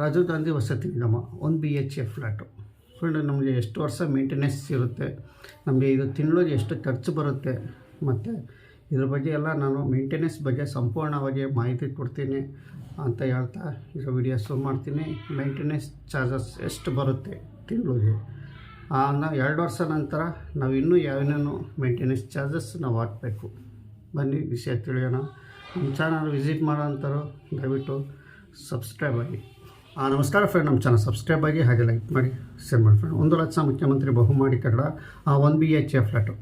ರಾಜೀವ್ ಗಾಂಧಿ ವಸತಿ ನಿಗಮ ಒಂದು B H A flat friend ನಮಗೆ ಎಷ್ಟು ವರ್ಷ ಮೇಂಟೆನೆನ್ಸ್ ಇರುತ್ತೆ, ನಮಗೆ ಇದು ತಿಂಗಳಿಗೆ ಎಷ್ಟು ಖರ್ಚು ಬರುತ್ತೆ, ಮತ್ತು ಇದ್ರ ಬಗ್ಗೆ ಎಲ್ಲ ನಾನು ಮೇಂಟೆನೆನ್ಸ್ ಬಗ್ಗೆ ಸಂಪೂರ್ಣವಾಗಿ ಮಾಹಿತಿ ಕೊಡ್ತೀನಿ ಅಂತ ಹೇಳ್ತಾ ಈಗ ವಿಡಿಯೋ ಶುರು ಮಾಡ್ತೀನಿ. ಮೇಂಟೆನೆನ್ಸ್ ಚಾರ್ಜಸ್ ಎಷ್ಟು ಬರುತ್ತೆ ತಿಂಗಳಿಗೆ? ನಾವು ಎರಡು ವರ್ಷ ನಂತರ ನಾವು ಇನ್ನೂ ಯಾವೇನೇನು ಮೇಂಟೆನೆನ್ಸ್ ಚಾರ್ಜಸ್ ನಾವು ಹಾಕಬೇಕು. ಬನ್ನಿ, ವಿಷಯ ತಿಳಿಯೋಣ. ನಮ್ಮ ಚಾನಲ್ ವಿಸಿಟ್ ಮಾಡೋಂಥವ್ರು ದಯವಿಟ್ಟು ಸಬ್ಸ್ಕ್ರೈಬ್ ಆಗಿ. ನಮಸ್ಕಾರ ಫ್ರೆಂಡ್ ನಮ್ಮ ಚಾನಲ್ ಸಬ್ಸ್ಕ್ರೈಬ್ ಆಗಿ ಹಾಗೆ ಲೈಕ್ ಮಾಡಿ ಶೇರ್ ಮಾಡಿ ಫ್ರೆಂಡ್ ಒಂದು ಲಕ್ಷ ಮುಖ್ಯಮಂತ್ರಿ ಬಹುಮಾಡಿ ಕಟ್ಟಡ one B H A flat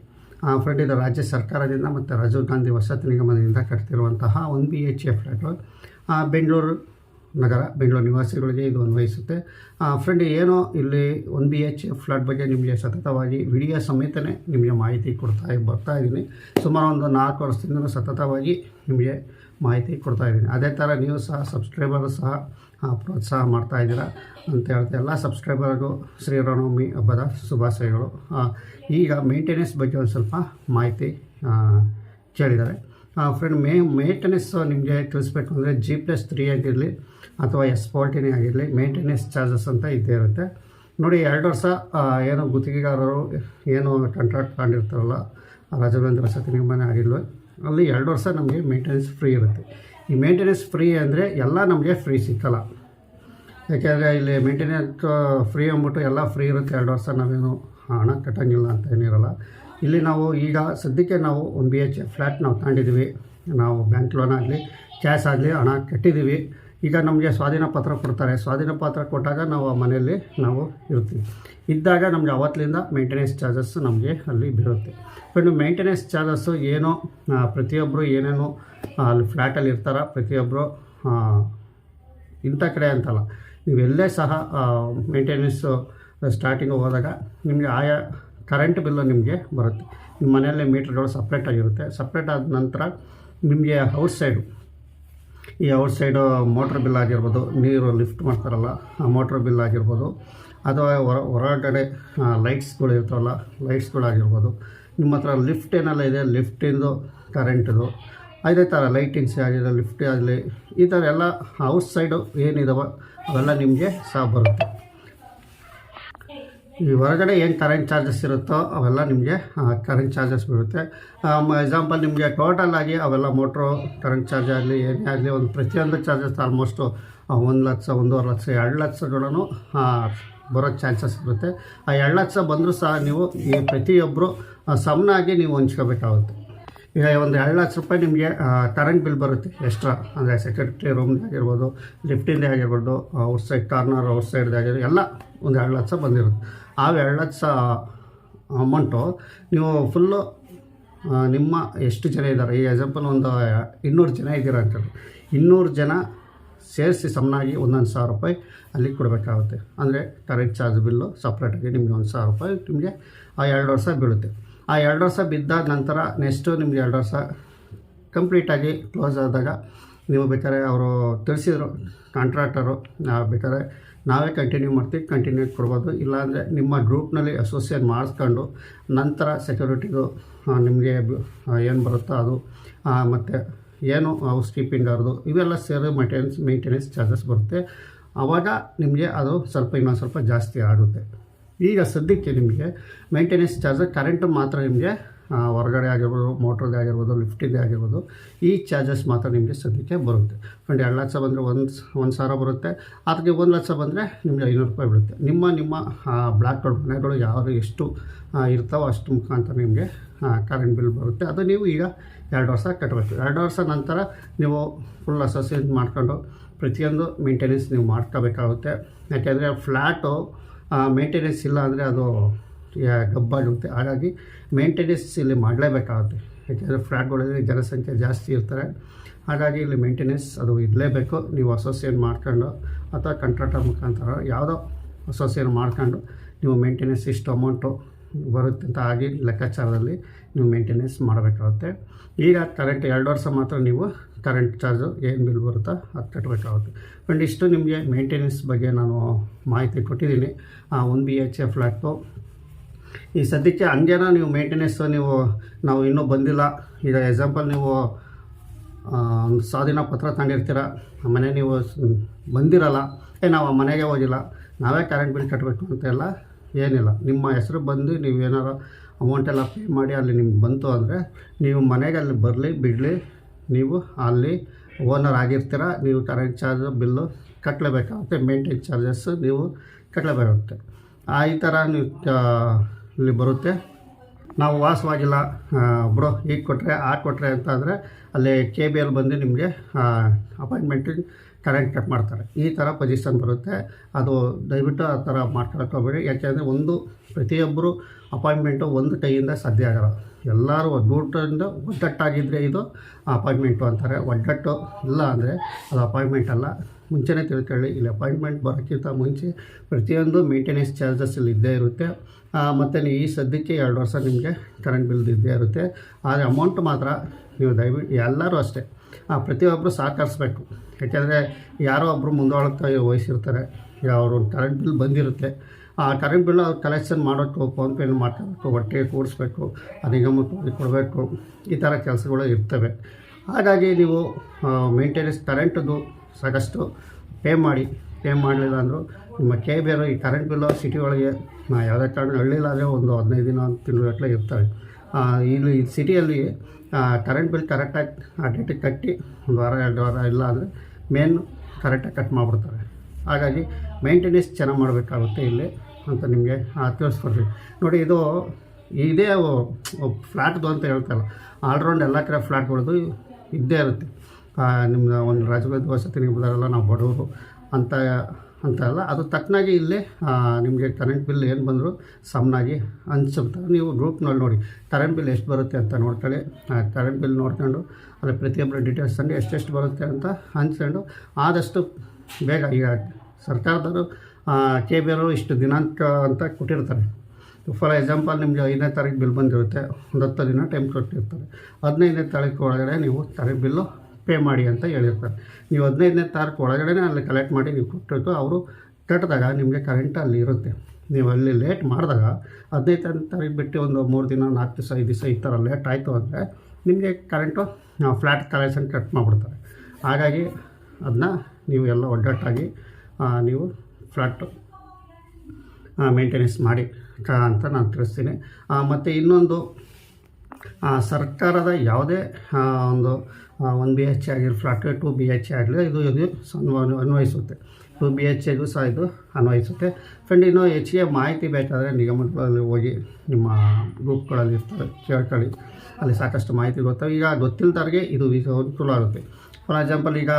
friend ಇದು ರಾಜ್ಯ ಸರ್ಕಾರದಿಂದ ಮತ್ತು ರಾಜೀವ್ ಗಾಂಧಿ ವಸತಿ ನಿಗಮದಿಂದ ಕಟ್ತಿರುವಂತಹ one B H A flat ಆ, ಬೆಂಗಳೂರು ನಗರ ಬೆಂಗಳೂರು ನಿವಾಸಿಗಳಿಗೆ ಇದು ಅನ್ವಯಿಸುತ್ತೆ. ಫ್ರೆಂಡ್ ಏನೋ ಇಲ್ಲಿ ಒನ್ ಬಿ ಎಚ್ ಫ್ಲಾಟ್ ಬಗ್ಗೆ ನಿಮಗೆ ಸತತವಾಗಿ ವಿಡಿಯೋ ಸಮೇತನೇ ನಿಮಗೆ ಮಾಹಿತಿ ಕೊಡ್ತಾ ಬರ್ತಾ ಇದ್ದೀನಿ. ಸುಮಾರು ಒಂದು ನಾಲ್ಕು ವರ್ಷದಿಂದ ಸತತವಾಗಿ ನಿಮಗೆ ಮಾಹಿತಿ ಕೊಡ್ತಾ ಇದ್ದೀನಿ. ಅದೇ ಥರ ನೀವು ಸಹ ಸಬ್ಸ್ಕ್ರೈಬರ್ ಸಹ ಆ, ಪ್ರೋತ್ಸಾಹ ಮಾಡ್ತಾ ಇದ್ದೀರಾ ಅಂತ ಹೇಳ್ತಾ ಎಲ್ಲ ಸಬ್ಸ್ಕ್ರೈಬರ್ಗೂ ಶ್ರೀರಾಮನವಮಿ ಹಬ್ಬದ ಶುಭಾಶಯಗಳು. ಈಗ ಮೇಂಟೆನೆನ್ಸ್ ಬಗ್ಗೆ ಒಂದು ಸ್ವಲ್ಪ ಮಾಹಿತಿ ಕೇಳಿದ್ದಾರೆ. ಫ್ರೆಂಡ್ ಮೇ ಮೇಂಟೆನೆನ್ಸ್ ನಿಮಗೆ ತಿಳಿಸ್ಬೇಕು ಅಂದರೆ ಜಿ ಪ್ಲಸ್ ತ್ರೀ ಆಗಿರಲಿ ಅಥವಾ ಎಸ್ ಫೋರ್ಟಿನೇ ಆಗಿರಲಿ ಮೇಂಟೆನೆನ್ಸ್ ಚಾರ್ಜಸ್ ಅಂತ ಇದ್ದೇ ಇರುತ್ತೆ. ನೋಡಿ, ಎರಡು ವರ್ಷ ಏನೋ ಗುತ್ತಿಗೆಗಾರರು ಏನು ಕಾಂಟ್ರಾಕ್ಟ್ ತಗೊಂಡಿರ್ತಾರಲ್ಲ ರಾಜವೇಂದ್ರ ವಸತಿ ನಿಗಮನೇ ಆಗಿರಲಿ ಅಲ್ಲಿ ಎರಡು ವರ್ಷ ನಮಗೆ ಮೇಂಟೆನೆನ್ಸ್ ಫ್ರೀ ಇರುತ್ತೆ. ಈ ಮೇಂಟೆನೆನ್ಸ್ ಫ್ರೀ ಅಂದರೆ ಎಲ್ಲ ನಮಗೆ ಫ್ರೀ ಸಿಕ್ಕಲ್ಲ. ಯಾಕೆಂದರೆ ಇಲ್ಲಿ ಮೇಂಟೆನೆನ್ಸ್ ಫ್ರೀ ಅಂದ್ಬಿಟ್ಟು ಎಲ್ಲ ಫ್ರೀ ಇರುತ್ತೆ, ಎರಡು ವರ್ಷ ನಾವೇನು ಹಣ ಕಟ್ಟಂಗಿಲ್ಲ ಅಂತ ಏನಿರಲ್ಲ ಇಲ್ಲಿ ನಾವು ಈಗ ಸದ್ಯಕ್ಕೆ ನಾವು ಒಂದು ಬಿ ಎಚ್ ಫ್ಲ್ಯಾಟ್ ನಾವು ತಗೊಂಡಿದ್ದೀವಿ ನಾವು ಬ್ಯಾಂಕ್ ಲೋನ್ ಆಗಲಿ ಕ್ಯಾಶ್ ಆಗಲಿ ಹಣ ಕಟ್ಟಿದ್ದೀವಿ ಈಗ ನಮಗೆ ಸ್ವಾಧೀನ ಪತ್ರ ಕೊಡ್ತಾರೆ. ಸ್ವಾಧೀನ ಪತ್ರ ಕೊಟ್ಟಾಗ ನಾವು ಆ ಮನೆಯಲ್ಲಿ ನಾವು ಇರ್ತೀವಿ. ಇದ್ದಾಗ ನಮಗೆ ಅವತ್ತಿನಿಂದ ಮೇಂಟೆನೆನ್ಸ್ ಚಾರ್ಜಸ್ ನಮಗೆ ಅಲ್ಲಿ ಬೀಳುತ್ತೆ. ಬಟ್ ಮೇಂಟೆನೆನ್ಸ್ ಚಾರ್ಜಸ್ಸು ಏನೋ ಪ್ರತಿಯೊಬ್ಬರು ಏನೇನೋ ಅಲ್ಲಿ ಫ್ಲ್ಯಾಟಲ್ಲಿ ಇರ್ತಾರ ಪ್ರತಿಯೊಬ್ಬರು ಇಂಥ ಕಡೆ ಅಂತಲ್ಲ. ನೀವೆಲ್ಲೇ ಸಹ ಮೇಂಟೆನೆನ್ಸು ಸ್ಟಾರ್ಟಿಂಗ್ ಹೋದಾಗ ನಿಮಗೆ ಆಯಾ ಕರೆಂಟ್ ಬಿಲ್ಲು ನಿಮಗೆ ಬರುತ್ತೆ. ನಿಮ್ಮ ಮನೆಯಲ್ಲೇ ಮೀಟ್ರ್ಗಳು ಸಪ್ರೇಟಾಗಿರುತ್ತೆ ಸಪ್ರೇಟ್ ಆದ ನಂತರ ನಿಮಗೆ ಔಟ್ ಸೈಡು ಈ ಔಟ್ ಸೈಡು ಮೋಟ್ರ್ ಬಿಲ್ ಆಗಿರ್ಬೋದು, ನೀರು ಲಿಫ್ಟ್ ಮಾಡ್ತಾರಲ್ಲ, ಆ ಮೋಟ್ರ್ ಬಿಲ್ ಆಗಿರ್ಬೋದು, ಅಥವಾ ಹೊರ, ಹೊರಗಡೆ ಲೈಟ್ಸ್ಗಳು ಇರ್ತಾವಲ್ಲ ಲೈಟ್ಸ್ಗಳಾಗಿರ್ಬೋದು ನಿಮ್ಮ ಹತ್ರ ಲಿಫ್ಟ್ ಏನೆಲ್ಲ ಇದೆ, ಲಿಫ್ಟಿಂದು ಕರೆಂಟ್ದು ಅದೇ ಥರ ಲೈಟಿಂಗ್ಸ್ ಆಗಿದೆ ಲಿಫ್ಟ್ ಆಗಲಿ ಈ ಥರ ಎಲ್ಲ ಔಟ್ ಸೈಡು ಏನಿದಾವೆ ಅವೆಲ್ಲ ನಿಮಗೆ ಸಹ ಬರುತ್ತೆ. ಈ ಹೊರಗಡೆ ಏನು ಕರೆಂಟ್ ಚಾರ್ಜಸ್ ಇರುತ್ತೋ ಅವೆಲ್ಲ ನಿಮಗೆ ಕರೆಂಟ್ ಚಾರ್ಜಸ್ ಬೀಳುತ್ತೆ. ಎಕ್ಸಾಂಪಲ್ ನಿಮಗೆ ಟೋಟಲ್ ಆಗಿ ಅವೆಲ್ಲ ಮೋಟ್ರು ಕರೆಂಟ್ ಚಾರ್ಜ್ ಆಗಲಿ, ಏನೇ ಆಗಲಿ, ಒಂದು ಪ್ರತಿಯೊಂದು ಚಾರ್ಜಸ್ ಆಲ್ಮೋಸ್ಟು ಒಂದು ಲಕ್ಷ, ಒಂದೂವರೆ ಲಕ್ಷ, ಎರಡು ಲಕ್ಷಗಳೂ ಬರೋ ಚಾನ್ಸಸ್ ಇರುತ್ತೆ. ಆ ಎರಡು ಲಕ್ಷ ಬಂದರೂ ಸಹ ನೀವು ಈ ಪ್ರತಿಯೊಬ್ಬರು ಸಮನಾಗಿ ನೀವು ಹಂಚ್ಕೋಬೇಕಾಗುತ್ತೆ. ಈಗ ಒಂದು ಎರಡು ಲಕ್ಷ ರೂಪಾಯಿ ನಿಮಗೆ ಕರೆಂಟ್ ಬಿಲ್ ಬರುತ್ತೆ ಎಕ್ಸ್ಟ್ರಾ ಅಂದರೆ ಸೆಕ್ಯೂರಿಟಿ ರೂಮ್ದಾಗಿರ್ಬೋದು ಲಿಫ್ಟಿಂದೇ ಆಗಿರ್ಬೋದು ಔಟ್ ಸೈಡ್ ಕಾರ್ನರ್ ಔಟ್ ಸೈಡ್ದಾಗಿರ್ಬೋದು ಎಲ್ಲ ಒಂದು ಎರಡು ಲಕ್ಷ ಬಂದಿರುತ್ತೆ. ಆ ಎರಡು ಲಕ್ಷ ಅಮೌಂಟು ನೀವು ಫುಲ್ಲು ನಿಮ್ಮ ಎಷ್ಟು ಜನ ಇದ್ದಾರೆ? ಈ ಎಕ್ಸಾಂಪಲ್ ಒಂದು ಇನ್ನೂರು ಜನ ಇದ್ದೀರ ಅಂತೇಳಿ ಇನ್ನೂರು ಜನ ಸೇರಿಸಿ ಸಮನಾಗಿ ಒಂದೊಂದು ಸಾವಿರ ರೂಪಾಯಿ ಅಲ್ಲಿ ಕೊಡಬೇಕಾಗುತ್ತೆ. ಅಂದರೆ ಕರೆಂಟ್ ಚಾರ್ಜ್ ಬಿಲ್ಲು ಸಪ್ರೇಟಾಗಿ ನಿಮಗೆ ಒಂದು ಸಾವಿರ ರೂಪಾಯಿ ನಿಮಗೆ ಆ ಎರಡು ವರ್ಷ ಬೀಳುತ್ತೆ. ಆ ಎರಡು ವರ್ಷ ಬಿದ್ದಾದ ನಂತರ ನೆಕ್ಸ್ಟು ನಿಮಗೆ ಎರಡು ವರ್ಷ ಕಂಪ್ಲೀಟಾಗಿ ಕ್ಲೋಸ್ ಆದಾಗ ನೀವು ಬೇಕಾದ್ರೆ ಅವರು ತಿಳಿಸಿದರು ಕಾಂಟ್ರಾಕ್ಟರು ಬೇಕಾದ್ರೆ ನಾವೇ ಕಂಟಿನ್ಯೂ ಮಾಡ್ತೀವಿ ಕಂಟಿನ್ಯೂ ಕೊಡ್ಬೋದು. ಇಲ್ಲಾಂದರೆ ನಿಮ್ಮ ಗ್ರೂಪ್ನಲ್ಲಿ ಅಸೋಸಿಯೇಟ್ ಮಾಡಿಸ್ಕೊಂಡು ನಂತರ ಸೆಕ್ಯೂರಿಟಿದು ನಿಮಗೆ ಏನು ಬರುತ್ತೋ ಅದು ಮತ್ತು ಏನು ಹೌಸ್ ಕೀಪಿಂಗ್ ಅವ್ರದ್ದು, ಇವೆಲ್ಲ ಸೇರಿ ಮೇಂಟೆನೆನ್ಸ್ ಮೇಂಟೆನೆನ್ಸ್ ಚಾರ್ಜಸ್ ಬರುತ್ತೆ. ಆವಾಗ ನಿಮಗೆ ಅದು ಸ್ವಲ್ಪ ಇನ್ನೊಂದು ಸ್ವಲ್ಪ ಜಾಸ್ತಿ ಆಗುತ್ತೆ. ಈಗ ಸದ್ಯಕ್ಕೆ ನಿಮಗೆ ಮೇಂಟೆನೆನ್ಸ್ ಚಾರ್ಜ್ ಕರೆಂಟು ಮಾತ್ರ ನಿಮಗೆ ಹೊರಗಡೆ ಆಗಿರ್ಬೋದು, ಮೋಟ್ರಿಗೆ ಆಗಿರ್ಬೋದು, ಲಿಫ್ಟಿಗೆ ಆಗಿರ್ಬೋದು, ಈ ಚಾರ್ಜಸ್ ಮಾತ್ರ ನಿಮಗೆ ಸದ್ಯಕ್ಕೆ ಬರುತ್ತೆ. ಫ್ರೆಂಡ್ ಎರಡು ಲಕ್ಷ ಬಂದರೆ ಒಂದು ಒಂದು ಸಾವಿರ ಬರುತ್ತೆ. ಅದಕ್ಕೆ ಒಂದು ಲಕ್ಷ ಬಂದರೆ ನಿಮಗೆ ಐನೂರು ರೂಪಾಯಿ ಬೀಳುತ್ತೆ. ನಿಮ್ಮ ನಿಮ್ಮ ಬ್ಲಾಕ್ಗಳು ಮನೆಗಳು ಯಾವ ಎಷ್ಟು ಇರ್ತಾವೋ ಅಷ್ಟು ಮುಖಾಂತರ ನಿಮಗೆ ಕರೆಂಟ್ ಬಿಲ್ ಬರುತ್ತೆ. ಅದು ನೀವು ಈಗ ಎರಡು ವರ್ಷ ಕಟ್ಟಬೇಕು ಎರಡು ವರ್ಷ ನಂತರ ನೀವು ಫುಲ್ ಅಸೋಸಿಯೇಟ್ ಮಾಡ್ಕೊಂಡು ಪ್ರತಿಯೊಂದು ಮೇಂಟೆನೆನ್ಸ್ ನೀವು ಮಾಡ್ಕೋಬೇಕಾಗುತ್ತೆ. ಯಾಕೆಂದರೆ ಫ್ಲ್ಯಾಟು ಮೇಂಟೆನೆನ್ಸ್ ಇಲ್ಲ ಅಂದರೆ ಅದು ಗಬ್ಬಾಗುತ್ತೆ ಹಾಗಾಗಿ ಮೇಂಟೆನೆನ್ಸ್ ಇಲ್ಲಿ ಮಾಡಲೇಬೇಕಾಗುತ್ತೆ. ಯಾಕೆಂದರೆ ಫ್ಲ್ಯಾಟ್ಗಳಲ್ಲಿ ಜನಸಂಖ್ಯೆ ಜಾಸ್ತಿ ಇರ್ತಾರೆ. ಹಾಗಾಗಿ ಇಲ್ಲಿ ಮೇಂಟೆನೆನ್ಸ್ ಅದು ಇರಲೇಬೇಕು. ನೀವು ಅಸೋಸಿಯೇಟ್ ಮಾಡ್ಕೊಂಡು ಅಥವಾ ಕಂಟ್ರಾಕ್ಟರ್ ಮುಖಾಂತರ ಯಾವುದೋ ಅಸೋಸಿಯೇಟ್ ಮಾಡ್ಕೊಂಡು ನೀವು ಮೇಂಟೆನೆನ್ಸ್ ಇಷ್ಟು ಅಮೌಂಟು ಬರುತ್ತೆ ಅಂತ ಆಗಿ ಲೆಕ್ಕಾಚಾರದಲ್ಲಿ ನೀವು ಮೇಂಟೆನೆನ್ಸ್ ಮಾಡಬೇಕಾಗುತ್ತೆ. ಈಗ ಕರೆಂಟ್ ಎರಡು ವರ್ಷ ಮಾತ್ರ ನೀವು ಕರೆಂಟ್ ಚಾರ್ಜು ಏನು ಬಿಲ್ ಬರುತ್ತಾ ಅದು ಕಟ್ಟಬೇಕಾಗುತ್ತೆ ಫ್ರೆಂಡ್ ಇಷ್ಟು ನಿಮಗೆ ಮೇಂಟೆನೆನ್ಸ್ ಬಗ್ಗೆ ನಾನು ಮಾಹಿತಿ ಕೊಟ್ಟಿದ್ದೀನಿ. ಆ one B H a flat ಈ ಸದ್ಯಕ್ಕೆ ಹಂಗೇನೋ ನೀವು ಮೇಂಟೆನೆನ್ಸ್ ನೀವು, ನಾವು ಇನ್ನೂ ಬಂದಿಲ್ಲ. ಈಗ ಎಕ್ಸಾಂಪಲ್ ನೀವು ಸ್ವಾಧೀನ ಪತ್ರ ತಗೊಂಡಿರ್ತೀರ ಆ ಮನೆ ನೀವು ಬಂದಿರಲ್ಲ. ಏ, ನಾವು ಆ ಮನೆಗೆ ಹೋಗಿಲ್ಲ. ನಾವೇ ಕರೆಂಟ್ ಬಿಲ್ ಕಟ್ಟಬೇಕು ಅಂತ ಎಲ್ಲ ಏನಿಲ್ಲ. ನಿಮ್ಮ ಹೆಸರು ಬಂದು ನೀವು ಏನಾರು ಅಮೌಂಟೆಲ್ಲ ಪೇ ಮಾಡಿ ಅಲ್ಲಿ ನಿಮ್ಗೆ ಬಂತು ಅಂದರೆ ನೀವು ಮನೆಗೆ ಅಲ್ಲಿ ಬರಲಿ, ಬಿಡಲಿ. ನೀವು ಅಲ್ಲಿ ಓನರ್ ಆಗಿರ್ತೀರ. ನೀವು ಕರೆಂಟ್ ಚಾರ್ಜ್ ಬಿಲ್ಲು ಕಟ್ಟಲೇಬೇಕಾಗುತ್ತೆ ಮೇಂಟೈನ್ ಚಾರ್ಜಸ್ ನೀವು ಕಟ್ಟಲೇಬೇಕಾಗುತ್ತೆ ಆ ಈ ಥರ ನೀವು ಇಲ್ಲಿ ಬರುತ್ತೆ. ನಾವು ವಾಸವಾಗಿಲ್ಲ ಬ್ರೋ ಈಗ ಕೊಟ್ಟರೆ ಆ ಕೊಟ್ಟರೆ ಅಂತ ಅಂದರೆ ಅಲ್ಲಿ ಕೆ ಬಿ ಎಲ್ ಬಂದು ನಿಮಗೆ ಅಪಾಯಿಂಟ್ಮೆಂಟ್ ಕರೆಂಟ್ ಕಟ್ ಮಾಡ್ತಾರೆ. ಈ ಥರ ಪೊಸಿಷನ್ ಬರುತ್ತೆ. ಅದು ದಯವಿಟ್ಟು ಆ ಥರ ಮಾಡ್ಕೊಳಕ್ಕೆ ಯಾಕೆಂದರೆ ಒಂದು ಪ್ರತಿಯೊಬ್ಬರು ಅಪಾಯಿಂಟ್ಮೆಂಟು ಒಂದು ಕೈಯಿಂದ ಸಾಧ್ಯ ಆಗಲ್ಲ. ಎಲ್ಲರೂ ಒಗ್ಗೂಟದಿಂದ ಒಗ್ಗಟ್ಟಾಗಿದ್ದರೆ ಇದು ಅಪಾಯಿಂಟ್ಮೆಂಟು ಅಂತಾರೆ. ಒಡ್ಡಟ್ಟು ಇಲ್ಲ ಅಂದರೆ ಅದು ಅಪಾಯಿಂಟ್ಮೆಂಟ್ ಅಲ್ಲ. ಮುಂಚೆನೇ ತಿಳ್ಕೊಳ್ಳಿ. ಇಲ್ಲಿ ಅಪಾಯಿಂಟ್ಮೆಂಟ್ ಬರೋಕ್ಕಿಂತ ಮುಂಚೆ ಪ್ರತಿಯೊಂದು ಮೇಂಟೆನೆನ್ಸ್ ಚಾರ್ಜಸ್ ಇಲ್ಲಿ ಇದ್ದೇ ಇರುತ್ತೆ. ಮತ್ತು ನೀವು ಈ ಸದ್ಯಕ್ಕೆ ಎರಡು ವರ್ಷ ನಿಮಗೆ ಕರೆಂಟ್ ಬಿಲ್ ಇದ್ದೇ ಇರುತ್ತೆ. ಆದರೆ ಅಮೌಂಟ್ ಮಾತ್ರ ನೀವು ದಯವಿಟ್ಟು ಎಲ್ಲರೂ ಅಷ್ಟೇ ಪ್ರತಿಯೊಬ್ಬರು ಸಹಕರಿಸ್ಬೇಕು. ಯಾಕೆಂದರೆ ಯಾರೋ ಒಬ್ಬರು ಮುಂದೊಳಗ್ತಾ ವಹಿಸಿರ್ತಾರೆ ಅವರು ಕರೆಂಟ್ ಬಿಲ್ ಬಂದಿರುತ್ತೆ. ಆ ಕರೆಂಟ್ ಬಿಲ್ ಅವ್ರು ಕಲೆಕ್ಷನ್ ಮಾಡೋಕ್ಕೆ ಫೋನ್ಪೇನ ಮಾಡ್ಕೋಬೇಕು, ಒಟ್ಟಿಗೆ ಕೂಡಿಸ್ಬೇಕು ನಿಗಮಕ್ಕೆ ಕೊಡಬೇಕು, ಈ ಥರ ಕೆಲಸಗಳು ಇರ್ತವೆ. ಹಾಗಾಗಿ ನೀವು ಮೇಂಟೆನೆನ್ಸ್ ಕರೆಂಟದ್ದು ಸಾಕಷ್ಟು ಪೇ ಮಾಡಿ ಪೇ ಮಾಡಲಿಲ್ಲ ಅಂದರೂ ನಿಮ್ಮ K B E current bill city ಒಳಗೆ ಯಾವುದೇ ಕಾರಣ ಹಳ್ಳಿಲಾದರೆ ಒಂದು ಹದಿನೈದು ದಿನ ತಿಂಗಳಗಟ್ಟಲೆ ಇರ್ತವೆ ಇಲ್ಲಿ ಸಿಟಿಯಲ್ಲಿ ಕರೆಂಟ್ ಬಿಲ್ ಕರೆಕ್ಟಾಗಿ ಆ ಡೇಟಿಗೆ ಕಟ್ಟಿ ಒಂದು ವಾರ, ಎರಡು ವಾರ ಇಲ್ಲ ಅಂದರೆ ಮೇನ್ ಕರೆಕ್ಟಾಗಿ ಕಟ್ ಮಾಡಿಬಿಡ್ತಾರೆ. ಹಾಗಾಗಿ ಮೇಂಟೆನೆನ್ಸ್ ಚೆನ್ನಾಗಿ ಮಾಡಬೇಕಾಗುತ್ತೆ ಇಲ್ಲಿ ಅಂತ ನಿಮಗೆ ತಿಳಿಸ್ಕೊಡ್ತೀವಿ ನೋಡಿ ಇದು ಇದೇ ಫ್ಲ್ಯಾಟ್ದು ಅಂತ ಹೇಳ್ತಾರಲ್ಲ ಆಲ್ರೌಂಡ್ ಎಲ್ಲ ಕಡೆ ಫ್ಲ್ಯಾಟ್ಗಳದ್ದು ಇದ್ದೇ ಇರುತ್ತೆ. ನಿಮ್ಮ ಒಂದು ರಾಜಕೀಯ ವಸತಿ ನಿಗಮದವರೆಲ್ಲ ನಾವು ಬಡವರು ಅಂತ ಅಂತ ಅಲ್ಲ. ಅದು ತಕ್ಕನಾಗಿ ಇಲ್ಲಿ ನಿಮಗೆ ಕರೆಂಟ್ ಬಿಲ್ ಏನು ಬಂದರೂ ಸಮನಾಗಿ ಅನಿಸುತ್ತೆ ನೀವು ಗ್ರೂಪ್ನಲ್ಲಿ ನೋಡಿ ಕರೆಂಟ್ ಬಿಲ್ ಎಷ್ಟು ಬರುತ್ತೆ ಅಂತ ನೋಡ್ಕೊಳ್ಳಿ. ಕರೆಂಟ್ ಬಿಲ್ ನೋಡ್ಕೊಂಡು ಅದರ ಪ್ರತಿಯೊಬ್ಬರ ಡೀಟೇಲ್ಸ್ ತಂದು ಎಷ್ಟೆಷ್ಟು ಬರುತ್ತೆ ಅಂತ ಹಂಚ್ಕೊಂಡು, ಆದಷ್ಟು ಬೇಗ ಈಗ ಸರ್ಕಾರದವರು ಕೆ ಬಿ ಅವರು ಇಷ್ಟು ದಿನಾಂಕ ಅಂತ ಕೊಟ್ಟಿರ್ತಾರೆ. ಫಾರ್ ಎಕ್ಸಾಂಪಲ್ ನಿಮಗೆ ಐದನೇ ತಾರೀಕು ಬಿಲ್ ಬಂದಿರುತ್ತೆ. ಒಂದು ಹತ್ತು ದಿನ ಟೈಮ್ ಕೊಟ್ಟಿರ್ತಾರೆ. ಹದಿನೈದನೇ ತಾರೀಕು ಒಳಗಡೆ ನೀವು ಕರೆಂಟ್ ಬಿಲ್ಲು ಪೇ ಮಾಡಿ ಅಂತ ಹೇಳಿರ್ತಾರೆ. ನೀವು ಹದಿನೈದನೇ ತಾರೀಕು ಒಳಗಡೆ ಅಲ್ಲಿ ಕಲೆಕ್ಟ್ ಮಾಡಿ ನೀವು ಕೊಟ್ಟಿದ್ದು ಅವರು ಕಟ್ಟಿದಾಗ ನಿಮಗೆ ಕರೆಂಟ್ ಅಲ್ಲಿ ಇರುತ್ತೆ. ನೀವು ಅಲ್ಲಿ ಲೇಟ್ ಮಾಡಿದಾಗ ಹದಿನೈದನೇ ತಾರೀಕು ಬಿಟ್ಟು ಒಂದು ಮೂರು ದಿನ, ನಾಲ್ಕು ದಿವಸ, ಐದು ದಿವಸ ಈ ಥರ ಲೇಟ್ ಆಯಿತು ಅಂದರೆ ನಿಮಗೆ ಕರೆಂಟು ಫ್ಲ್ಯಾಟ್ ಕಲೆಕ್ಷನ್ ಕಟ್ ಮಾಡಿಬಿಡ್ತಾರೆ. ಹಾಗಾಗಿ ಅದನ್ನ ನೀವು ಎಲ್ಲ ಒಡ್ಡಟ್ಟಾಗಿ ನೀವು ಫ್ಲ್ಯಾಟು ಮೇಂಟೆನೆನ್ಸ್ ಮಾಡಿ ಅಂತ ನಾನು ತಿಳಿಸ್ತೀನಿ. ಮತ್ತು ಇನ್ನೊಂದು ಸರ್ಕಾರದ ಯಾವುದೇ ಒಂದು ಒನ್ ಬಿ ಎಚ್ ಆಗಿರೋ ಫ್ಲಾಟ್, ಟು ಬಿ ಎಚ್ ಆಗಲಿ, ಇದು ಇದು ಅನ್ವ- ಅನ್ವಯಿಸುತ್ತೆ. ಟು ಬಿ ಎಚ್ ಎಗೂ ಸಹ ಇದು ಅನ್ವಯಿಸುತ್ತೆ. ಫ್ರೆಂಡ್ ಇನ್ನೂ ಹೆಚ್ಚಿಗೆ ಮಾಹಿತಿ ಬೇಕಾದರೆ ನಿಗಮಗಳಲ್ಲಿ ಹೋಗಿ ನಿಮ್ಮ ಗ್ರೂಪ್ಗಳಲ್ಲಿ ಇರ್ತವೆ, ಕೇಳ್ಕೊಳ್ಳಿ. ಅಲ್ಲಿ ಸಾಕಷ್ಟು ಮಾಹಿತಿ ಗೊತ್ತಾಗ ಈಗ ಗೊತ್ತಿಲ್ಲದವ್ರಿಗೆ ಇದು ಅನುಕೂಲ ಆಗುತ್ತೆ. ಫಾರ್ ಎಕ್ಸಾಂಪಲ್, ಈಗ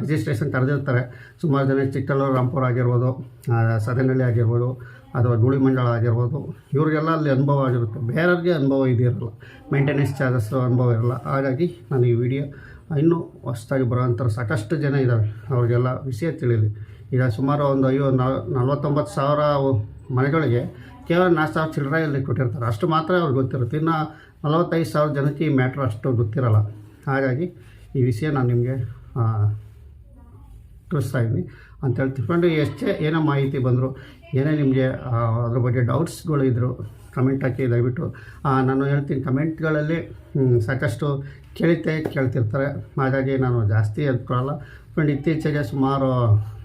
ರಿಜಿಸ್ಟ್ರೇಷನ್ ಕರೆದಿರ್ತಾರೆ. ಸುಮಾರು ಜನ ಚಿಕ್ಕಲ್ಲೂರು ರಾಂಪುರ ಆಗಿರ್ಬೋದು ಸದನಹಳ್ಳಿ ಆಗಿರ್ಬೋದು ಅಥವಾ ಧೂಳಿ ಮಂಡಳ ಆಗಿರ್ಬೋದು, ಇವರಿಗೆಲ್ಲ ಅಲ್ಲಿ ಅನುಭವ ಆಗಿರುತ್ತೆ. ಬೇರೆಯವ್ರಿಗೆ ಅನುಭವ ಇದಿರಲ್ಲ. ಮೇಂಟೆನೆನ್ಸ್ ಚಾರ್ಜಸ್ ಅನುಭವ ಇರಲ್ಲ. ಹಾಗಾಗಿ ನಾನು ಈ ವಿಡಿಯೋ ಇನ್ನೂ ಹೊಸ್ದಾಗಿ ಬರೋವಂಥ ಸಾಕಷ್ಟು ಜನ ಇದ್ದಾವೆ ಅವ್ರಿಗೆಲ್ಲ ವಿಷಯ ತಿಳಿಯಲಿ ಈಗ ಸುಮಾರು ಒಂದು ಐವ ನಲ್ವತ್ತೊಂಬತ್ತು ಸಾವಿರ ಮನೆಗಳಿಗೆ ಕೇವಲ ನಾಲ್ಕು ಸಾವಿರ ಚಿಲ್ಲರೆಯಲ್ಲಿ ಕೊಟ್ಟಿರ್ತಾರೆ. ಅಷ್ಟು ಮಾತ್ರ ಅವ್ರಿಗೆ ಗೊತ್ತಿರುತ್ತೆ. ಇನ್ನು ನಲವತ್ತೈದು ಸಾವಿರ ಜನಕ್ಕೆ ಈ ಮ್ಯಾಟ್ರ್ ಅಷ್ಟು ಗೊತ್ತಿರಲ್ಲ. ಹಾಗಾಗಿ ಈ ವಿಷಯ ನಾನು ನಿಮಗೆ ತಿಳಿಸ್ತಾ ಇದ್ದೀನಿ ಅಂತೇಳಿ ತಿಳ್ಕೊಂಡು ಎಷ್ಟೇ ಏನೋ ಮಾಹಿತಿ ಬಂದರು, ಏನೇ ನಿಮಗೆ ಅದ್ರ ಬಗ್ಗೆ ಡೌಟ್ಸ್ಗಳು ಇದ್ದರು ಕಮೆಂಟ್ ಹಾಕಿ ದಯವಿಟ್ಟು ನಾನು ಹೇಳ್ತೀನಿ, ಕಮೆಂಟ್ಗಳಲ್ಲಿ ಸಾಕಷ್ಟು ಕೇಳುತ್ತೆ ಕೇಳ್ತಿರ್ತಾರೆ. ಹಾಗಾಗಿ ನಾನು ಜಾಸ್ತಿ ಅಂದ್ಕೊಳ್ಳಲ್ಲ ಫ್ರೆಂಡ್ ಇತ್ತೀಚೆಗೆ ಸುಮಾರು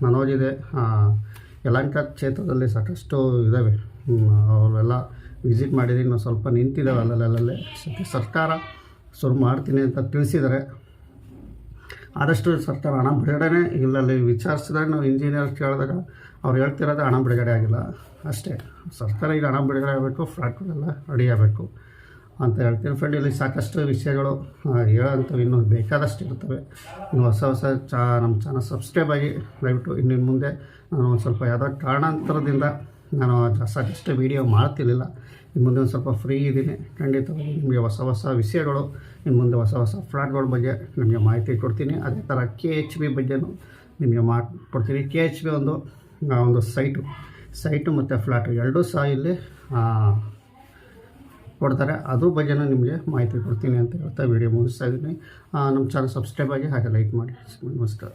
ನಾನು ಓದಿದೆ ಯಲಹಂಕ ಕ್ಷೇತ್ರದಲ್ಲಿ ಸಾಕಷ್ಟು ಇದ್ದಾವೆ ಅವರೆಲ್ಲ ವಿಸಿಟ್ ಮಾಡಿದ್ದೀನಿ. ಸ್ವಲ್ಪ ನಿಂತಿದ್ದಾವೆ ಅಲ್ಲಲ್ಲಲ್ಲೇ ಸದ್ಯ ಸರ್ಕಾರ ಶುರು ಮಾಡ್ತೀನಿ ಅಂತ ತಿಳಿಸಿದ್ದಾರೆ. ಆದಷ್ಟು ಸರ್ಕಾರ ಹಣ ಬಿಡುಗಡೆನೇ ಇಲ್ಲಲ್ಲಿ ವಿಚಾರಿಸಿದಾಗ ನಾವು ಇಂಜಿನಿಯರ್ ಕೇಳಿದಾಗ ಅವ್ರು ಹೇಳ್ತಿರೋದು ಹಣ ಬಿಡುಗಡೆ ಆಗಿಲ್ಲ. ಅಷ್ಟೇ. ಸರ್ಕಾರ ಈಗ ಹಣ ಬಿಡುಗಡೆ ಆಗಬೇಕು ಫ್ಲಾಟ್ಗಳೆಲ್ಲ ರೆಡಿ ಆಗಬೇಕು ಅಂತ ಹೇಳ್ತೀನಿ ಫ್ರೆಂಡ್ ಇಲ್ಲಿ ಸಾಕಷ್ಟು ವಿಷಯಗಳು ಹೇಳೋಂಥವು ಇನ್ನೂ ಬೇಕಾದಷ್ಟು ಇರ್ತವೆ ಇನ್ನು ಹೊಸ ಹೊಸ ಚಾ, ನಮ್ಮ ಚಾನಲ್ ಸಬ್ಸ್ಕ್ರೈಬ್ ಆಗಿ ದಯವಿಟ್ಟು ಇನ್ನು ಮುಂದೆ ನಾನು ಒಂದು ಸ್ವಲ್ಪ ಯಾವುದೋ ಕಾರಣಾಂತರದಿಂದ ನಾನು ಸಾಕಷ್ಟು ವೀಡಿಯೋ ಮಾಡ್ತಿರ್ಲಿಲ್ಲ. ಇನ್ನು ಮುಂದೆ ಒಂದು ಸ್ವಲ್ಪ ಫ್ರೀ ಇದ್ದೀನಿ. ಖಂಡಿತವಾಗಿ ನಿಮಗೆ ಹೊಸ ಹೊಸ ವಿಷಯಗಳು ಇನ್ನು ಮುಂದೆ ಹೊಸ ಹೊಸ ಫ್ಲಾಟ್ಗಳ ಬಗ್ಗೆ ನಿಮಗೆ ಮಾಹಿತಿ ಕೊಡ್ತೀನಿ. ಅದೇ ಥರ ಕೆ ಎಚ್ ಬಿ ಬಗ್ಗೆನೂ ನಿಮಗೆ ಮಾಡಿಕೊಡ್ತೀನಿ ಕೆ ಎಚ್ ಬಿ ಒಂದು ಒಂದು ಸೈಟು ಸೈಟು ಮತ್ತು ಫ್ಲಾಟು ಎರಡೂ ಸಹ ಇಲ್ಲಿ ಕೊಡ್ತಾರೆ. ಅದ್ರ ಬಗ್ಗೆನೂ ನಿಮಗೆ ಮಾಹಿತಿ ಕೊಡ್ತೀನಿ ಅಂತ ಹೇಳ್ತಾ ವಿಡಿಯೋ ಮುಗಿಸ್ತಾ ಇದ್ದೀನಿ. ನಮ್ಮ ಚಾನಲ್ ಸಬ್ಸ್ಕ್ರೈಬ್ ಆಗಿ ಹಾಗೆ ಲೈಕ್ ಮಾಡಿ. ನಮಸ್ಕಾರ.